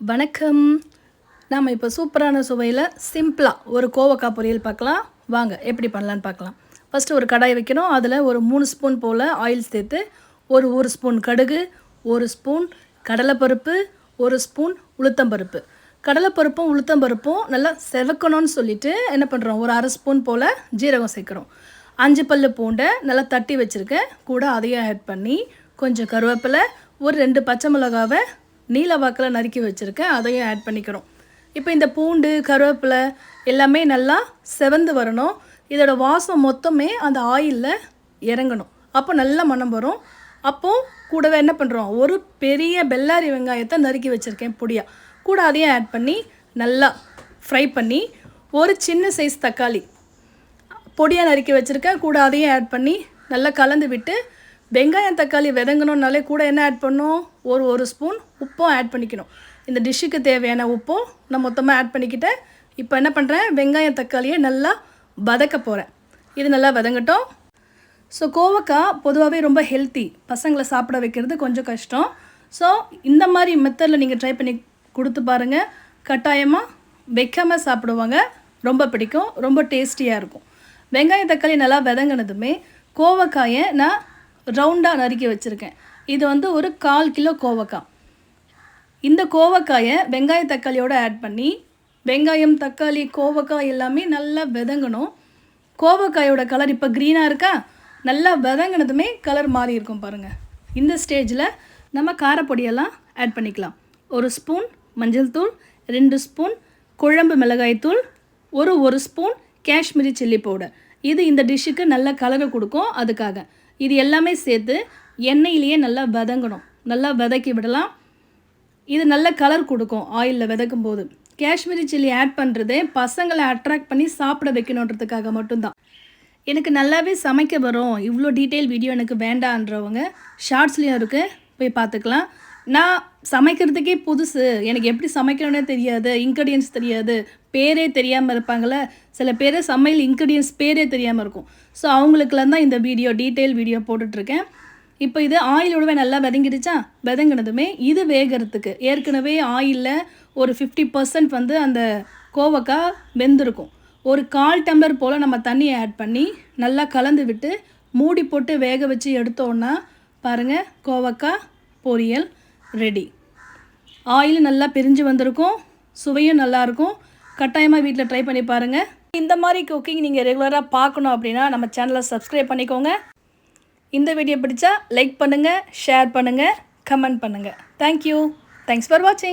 வணக்கம். நாம் இப்போ சூப்பரான சுவையில் சிம்பிளாக ஒரு கோவக்காய் பொரியல் பார்க்கலாம். வாங்க எப்படி பண்ணலான்னு பார்க்கலாம். ஃபஸ்ட்டு ஒரு கடாய் வைக்கணும். அதில் ஒரு மூணு ஸ்பூன் போல் ஆயில் சேர்த்து ஒரு ஒரு ஸ்பூன் கடுகு ஒரு ஸ்பூன் கடலைப்பருப்பு ஒரு ஸ்பூன் உளுத்தம்பருப்பு. கடலைப்பருப்பும் உளுத்தம்பருப்பும் நல்லா செவக்கணும்னு சொல்லிட்டு என்ன பண்ணுறோம் ஒரு அரை ஸ்பூன் போல் ஜீரகம் சேர்க்குறோம். அஞ்சு பல்லு பூண்டை நல்லா தட்டி வச்சுருக்கேன். கூட அதையும் ஆட் பண்ணி கொஞ்சம் கருவேப்பிலை ஒரு ரெண்டு பச்சை மிளகாவை நீல வாக்கில் நறுக்கி வச்சுருக்கேன் அதையும் ஆட் பண்ணிக்கிறோம் இப்போ இந்த பூண்டு கருவேப்பிலை எல்லாமே நல்லா செவந்து வரணும். இதோட வாசம் மொத்தமே அந்த ஆயிலில் இறங்கணும். அப்போ நல்ல மணம் வரும். அப்போது கூடவே என்ன பண்ணுறோம் ஒரு பெரிய பெல்லாரி வெங்காயத்தை நறுக்கி வச்சுருக்கேன் பொடியாக கூட அதையும் ஆட் பண்ணி நல்லா ஃப்ரை பண்ணி ஒரு சின்ன சைஸ் தக்காளி. பொடியாக நறுக்கி வச்சுருக்கேன். கூட அதையும் ஆட் பண்ணி நல்லா கலந்து விட்டு வெங்காயம் தக்காளி விதங்கணுன்னாலே கூட என்ன ஆட் பண்ணணும் ஒரு ஒரு ஸ்பூன் உப்பும் ஆட் பண்ணிக்கணும். இந்த டிஷ்ஷுக்கு தேவையான உப்பும் நான் மொத்தமாக ஆட் பண்ணிக்கிட்டேன். இப்போ என்ன பண்ணுறேன் வெங்காயம் தக்காளியை நல்லா வதக்க போகிறேன் இது நல்லா வதங்கட்டும். ஸோ கோவக்காய் பொதுவாகவே ரொம்ப ஹெல்த்தி பசங்களை சாப்பிட வைக்கிறது கொஞ்சம் கஷ்டம். ஸோ இந்த மாதிரி மெத்தடில் நீங்கள் ட்ரை பண்ணி கொடுத்து பாருங்கள் கட்டாயமாக வைக்காமல் சாப்பிடுவாங்க. ரொம்ப பிடிக்கும். ரொம்ப டேஸ்டியாக இருக்கும். வெங்காயம் தக்காளி நல்லா விதங்கினதுமே கோவக்காயை நான் ரவுண்டாக நறுக்கி வச்சுருக்கேன். இது வந்து ஒரு கால் கிலோ கோவக்காய். இந்த கோவக்காயை வெங்காய தக்காளியோடு ஆட் பண்ணி வெங்காயம் தக்காளி கோவக்காய் எல்லாமே நல்லா விதங்கணும். கோவக்காயோட கலர் இப்போ க்ரீனாக இருக்கா? நல்லா விதங்கினதுமே கலர் மாறி இருக்கும் பாருங்கள் இந்த ஸ்டேஜில் நம்ம காரப்பொடியெல்லாம் ஆட் பண்ணிக்கலாம். ஒரு ஸ்பூன் மஞ்சள் தூள் ரெண்டு ஸ்பூன் குழம்பு மிளகாய் தூள் ஒரு ஒரு ஸ்பூன் காஷ்மீரி சில்லி பவுடர் இது இந்த டிஷ்ஷுக்கு நல்ல கலரை கொடுக்கும் அதுக்காக. இது எல்லாமே சேர்த்து எண்ணெயிலேயே நல்லா வதங்கணும். நல்லா வதக்கி விடலாம். இது நல்ல கலர் கொடுக்கும் ஆயிலில் விதக்கும் போது காஷ்மீரி சில்லி ஆட் பண்ணுறதே பசங்களை அட்ராக்ட் பண்ணி சாப்பிட வைக்கணுன்றதுக்காக மட்டும்தான். எனக்கு நல்லாவே சமைக்க வரும். இவ்வளோ டீட்டெயில் வீடியோ எனக்கு வேண்டான்றவங்க ஷார்ட்ஸ்லேயும் இருக்குது போய் பார்த்துக்கலாம். நான் சமைக்கிறதுக்கே புதுசு. எனக்கு எப்படி சமைக்கணும்னே தெரியாது இன்க்ரீடியன்ஸ் தெரியாது பேரே தெரியாமல் இருப்பாங்களே சில பேர் சமையல் இன்க்ரீடியன்ஸ் பேரே தெரியாமல் இருக்கும். ஸோ அவங்களுக்குலாம் தான் இந்த வீடியோ டீட்டெயில் வீடியோ போட்டுட்ருக்கேன். இப்போ இது ஆயிலோடவே நல்லா விதங்கிடுச்சா? விதங்கினதுமே இது வேகிறதுக்கு. ஏற்கனவே ஆயிலில் ஒரு ஃபிஃப்டி பர்சன்ட் வந்து அந்த கோவக்காய் வெந்திருக்கும். ஒரு கால் டம்ளர் போல் நம்ம தண்ணியை ஆட் பண்ணி நல்லா கலந்து விட்டு மூடி போட்டு வேக வச்சு எடுத்தோன்னா பாருங்கள் கோவக்காய் பொரியல். ரெடி. ஆயில் நல்லா பிரிஞ்சு வந்திருக்கும். சுவையும் நல்லாயிருக்கும் கட்டாயமாக வீட்டில் ட்ரை பண்ணி பாருங்கள் இந்த மாதிரி குக்கிங் நீங்கள் ரெகுலராக பார்க்கணும் அப்படின்னா நம்ம சேனலை சப்ஸ்கிரைப் பண்ணிக்கோங்க. இந்த வீடியோ பிடிச்சா லைக் பண்ணுங்கள் ஷேர் பண்ணுங்கள் கமெண்ட் பண்ணுங்கள் தேங்க்யூ தேங்க்ஸ் ஃபார் வாட்சிங்